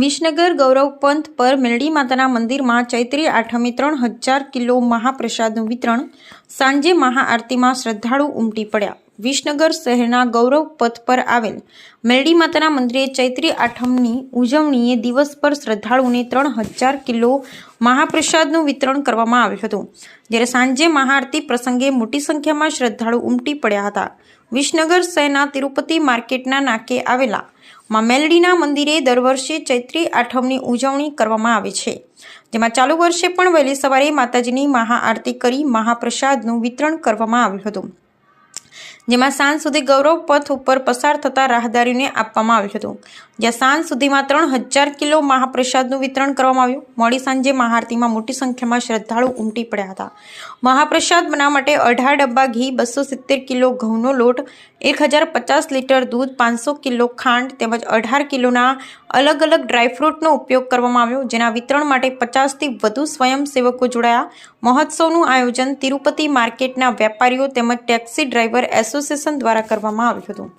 વિસનગર ગૌરવ પંથ પર મેલડી માતાના મંદિરમાં ચૈત્રી આઠમે ત્રણ હજાર કિલો મહાપ્રસાદનું વિતરણ સાંજે મહાઆરતીમાં શ્રદ્ધાળુ ઉમટી પડ્યા. વિસનગર શહેરના ગૌરવ પથ પર આવેલ મેલડી માતાના મંદિરે ચૈત્રી આઠમની ઉજવણીએ દિવસ પર શ્રદ્ધાળુઓને ત્રણ હજાર કિલો મહાપ્રસાદનું વિતરણ કરવામાં આવ્યું હતું. જ્યારે સાંજે મહાઆરતી પ્રસંગે મોટી સંખ્યામાં શ્રદ્ધાળુ ઉમટી પડ્યા હતા. વિસનગર શહેરના તિરુપતિ માર્કેટના નાકે આવેલા માં મેલડીના મંદિરે દર વર્ષે ચૈત્રી આઠમની ઉજવણી કરવામાં આવે છે. જેમાં ચાલુ વર્ષે પણ વહેલી સવારે માતાજીની મહાઆરતી કરી મહાપ્રસાદનું વિતરણ કરવામાં આવ્યું હતું. જેમાં સાંજ સુધી ગૌરવ પથ ઉપર પસાર થતા રાહદારીને આપવામાં આવ્યું હતું. જ્યાં સાંજ સુધીમાં ત્રણ હજાર કિલો મહાપ્રસાદનું વિતરણ કરવામાં આવ્યું. મોડી સાંજે મહાઆરતીમાં મોટી સંખ્યામાં શ્રદ્ધાળુ ઉમટી પડ્યા હતા. મહાપ્રસાદ બનાવવા માટે અઢાર ડબ્બા ઘી, બસો સિત્તેર કિલો ઘઉંનો લોટ એક હજાર પચાસ લીટર દૂધ પાંચસો કિલો ખાંડ તેમજ અઢાર કિલોના અલગ અલગ ડ્રાયફ્રૂટનો ઉપયોગ કરવામાં આવ્યો, જેના વિતરણ માટે પચાસથી વધુ સ્વયંસેવકો જોડાયા. મહોત્સવનું આયોજન તિરુપતિ માર્કેટના વેપારીઓ તેમજ ટેક્સી ડ્રાઈવર એસોસિએશન દ્વારા કરવામાં આવ્યું હતું.